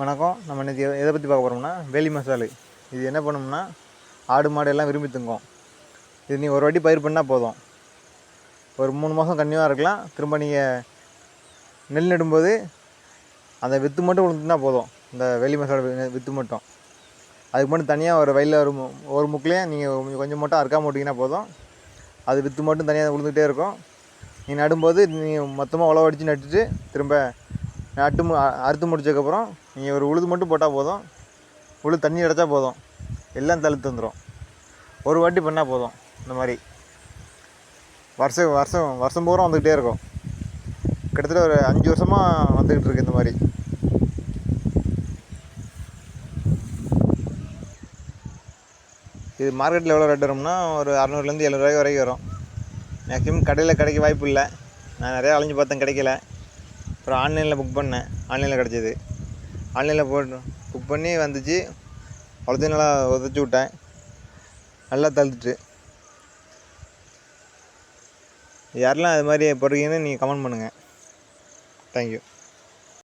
வணக்கம். நம்ம இன்றைக்கி எதை பற்றி பார்க்க போகிறோம்னா வேலி மசாலு. இது என்ன பண்ணோம்னா ஆடு மாடு எல்லாம் விரும்பி திங்கும். இது நீ ஒரு வாட்டி பயிர் பண்ணால் போதும். ஒரு மூணு மாதம் கன்னியாக இருக்கலாம். திரும்ப நீங்கள் நெல் நடும்போது அந்த வித்து மட்டும் விழுந்துனா போதும். இந்த வேலி மசாலா வித்து மட்டும். அதுக்கு மட்டும் தனியாக ஒரு வயலில் ஒரு ஒரு முக்கிலையே நீங்கள் கொஞ்சம் மட்டும் அறுக்காம விட்டிங்கன்னா போதும். அது வித்து மட்டும் தனியாக விழுந்துகிட்டே இருக்கும். நீ நடும்போது நீ மொத்தமாக உழவு நட்டுட்டு திரும்ப நட்டு மு அறுத்து முடிச்சதுக்கப்புறம் நீங்கள் ஒரு உழுது மட்டும் போட்டால் போதும். உழுது தண்ணி அடைச்சா போதும். எல்லாம் தழுத்து வந்துடும் ஒரு வாட்டி பண்ணால் போதும். இந்த மாதிரி. வருஷம் வருஷம் வருஷம் பூரா வந்துக்கிட்டே இருக்கும். கிட்டத்தட்ட ஒரு அஞ்சு வருஷமாக வந்துக்கிட்டு இருக்கு இந்த மாதிரி. இது மார்க்கெட்டில் எவ்வளோ ரேட் வரும்னா ஒரு அறநூறுலேருந்து எழுநூறுவாய் வரைக்கும் வரும். மேக்ஸிமம் கடையில் கிடைக்க வாய்ப்பு இல்லை. நான் நிறையா அலைஞ்சு பார்த்தேன் கிடைக்கல. அப்புறம் ஆன்லைனில் புக் பண்ணேன். ஆன்லைனில் கிடச்சிது. ஆன்லைனில் போட்டு புக் பண்ணி வந்துச்சு. அவ்வளோத்தையும் நல்லா உதச்சி விட்டேன். நல்லா தழுத்துட்டு யாரெல்லாம் அது மாதிரி போடுறீங்கன்னு நீங்கள் கமெண்ட் பண்ணுங்கள் தேங்க்யூ